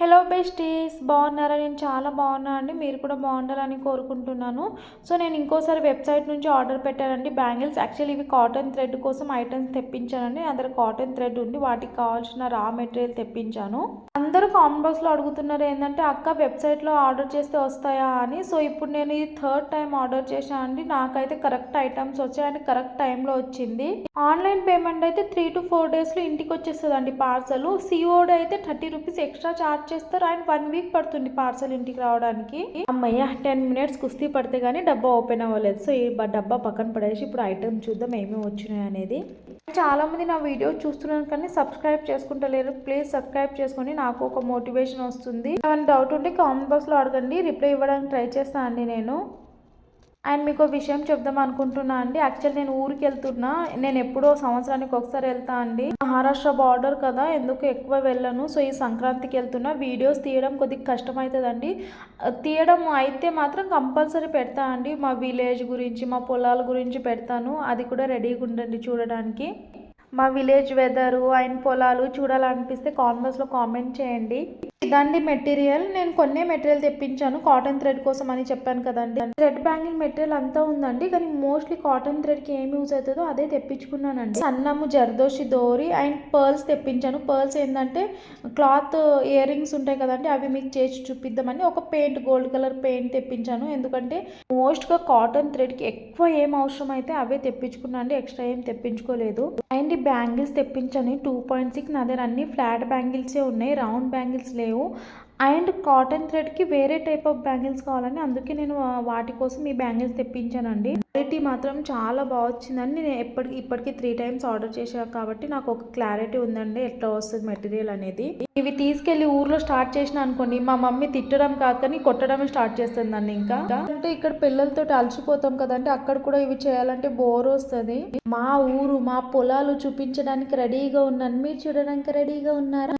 Hello besties బాగున్నారా? నేను చాలా బాగున్నా అండి. మీరు కూడా బాగుండాలని కోరుకుంటున్నాను. సో నేను ఇంకోసారి వెబ్సైట్ నుంచి ఆర్డర్ పెట్టానండి. బ్యాంగిల్స్. యాక్చువల్లీ ఇవి కాటన్ థ్రెడ్ కోసం ఐటమ్స్ తెప్పించానండి. నా దగ్గర కాటన్ థ్రెడ్ ఉంది. వాటికి కావాల్సిన రా మెటీరియల్ తెప్పించాను. అందరూ కామెంట్ బాక్స్లో అడుగుతున్నారు ఏంటంటే అక్క వెబ్సైట్లో ఆర్డర్ చేస్తే వస్తాయా? అని. సో ఇప్పుడు నేను ఇది థర్డ్ టైం ఆర్డర్ చేశాను అండి. నాకైతే కరెక్ట్ ఐటమ్స్ వచ్చాయి అండ్ కరెక్ట్ టైంలో వచ్చింది. ఆన్లైన్ పేమెంట్ అయితే త్రీ టు ఫోర్ డేస్లో ఇంటికి వచ్చేస్తుంది అండి పార్సల్ సిఓడి అయితే థర్టీ రూపీస్ ఎక్స్ట్రా చార్జ్ చేస్తారు అండ్ వన్ వీక్ పడుతుంది పార్సల్ ఇంటికి రావడానికి. అమ్మయ్య టెన్ మినిట్స్ కుస్తీ పడితే కానీ డబ్బా ఓపెన్ అవ్వలేదు. సో ఈ డబ్బా పక్కన పడేసి ఇప్పుడు ఐటమ్ చూద్దాం ఏమేమి వచ్చినాయి అనేది. చాలా మంది నా వీడియో చూస్తున్నాను కానీ సబ్స్క్రైబ్ చేసుకుంటలేరు. ప్లీజ్ సబ్స్క్రైబ్ చేసుకొని నాకు ఒక మోటివేషన్ వస్తుంది. ఏమైనా డౌట్ ఉంటే కామెంట్ బాక్స్లో అడగండి. రిప్లై ఇవ్వడానికి ట్రై చేస్తాను అండి నేను. అండ్ మీకు విషయం చెప్దాం అనుకుంటున్నా అండి. యాక్చువల్ నేను ఊరికి వెళ్తున్నా. నేను ఎప్పుడో సంవత్సరానికి ఒకసారి వెళ్తా అండి. మహారాష్ట్ర బార్డర్ కదా ఎందుకు ఎక్కువ వెళ్ళను? సో ఈ సంక్రాంతికి వెళ్తున్నా. వీడియోస్ తీయడం కొద్దిగా కష్టమవుతుందండి. తీయడం అయితే మాత్రం కంపల్సరీ పెడతా అండి. మా విలేజ్ గురించి మా పొలాల గురించి పెడతాను. అది కూడా రెడీగా ఉండండి చూడడానికి. మా విలేజ్ వెదరు అండ్ పొలాలు చూడాలనిపిస్తే కామెంట్స్లో కామెంట్ చేయండి. ఇదండి మెటీరియల్. నేను కొన్ని మెటీరియల్ తెప్పించాను. కాటన్ థ్రెడ్ కోసం అని చెప్పాను కదండి. థ్రెడ్ బ్యాంగిల్ మెటీరియల్ అంతా ఉందండి. కానీ మోస్ట్లీ కాటన్ థ్రెడ్కి ఏం యూజ్ అవుతుందో అదే తెప్పించుకున్నానండి. సన్నము జర్దోషి దోరి అండ్ పర్ల్స్ తెప్పించాను. పర్ల్స్ ఏంటంటే క్లాత్ ఇయర్ రింగ్స్ ఉంటాయి కదండి అవి మీకు చేసి చూపిద్దామని ఒక పెయింట్ గోల్డ్ కలర్ పెయింట్ తెప్పించాను. ఎందుకంటే మోస్ట్గా కాటన్ థ్రెడ్కి ఎక్కువ ఏం అవసరం అయితే అవే తెప్పించుకున్నా అండి. ఎక్స్ట్రా ఏం తెప్పించుకోలేదు. అండ్ ఈ బ్యాంగిల్స్ తెప్పించాను. టూ పాయింట్ సిక్స్ నా దగ్గర అన్ని ఫ్లాట్ బ్యాంగిల్సే ఉన్నాయి. రౌండ్ బ్యాంగిల్స్ లేవు. అండ్ కాటన్ థ్రెడ్కి వేరే టైప్ ఆఫ్ బ్యాంగిల్స్ కావాలని అందుకే నేను వాటి కోసం ఈ బ్యాంగిల్స్ తెప్పించానండి. క్వాలిటీ మాత్రం చాలా బాగా వచ్చిందండి నేను ఎప్పటికి ఇప్పటికీ త్రీ టైమ్స్ ఆర్డర్ చేశాను కాబట్టి నాకు ఒక క్లారిటీ ఉందండి ఎట్లా వస్తుంది మెటీరియల్ అనేది. ఇవి తీసుకెళ్ళి ఊర్లో స్టార్ట్ చేసిన అనుకోండి మా మమ్మీ తిట్టడం కాదు కానీ కొట్టడమే స్టార్ట్ చేస్తుందండి ఇంకా. అంటే ఇక్కడ పిల్లలతో అలసిపోతాం కదండి అక్కడ కూడా ఇవి చేయాలంటే బోర్ వస్తుంది. మా ఊరు మా పొలాలు చూపించడానికి రెడీగా ఉన్నాను. మీరు చూడడానికి రెడీగా ఉన్నారా?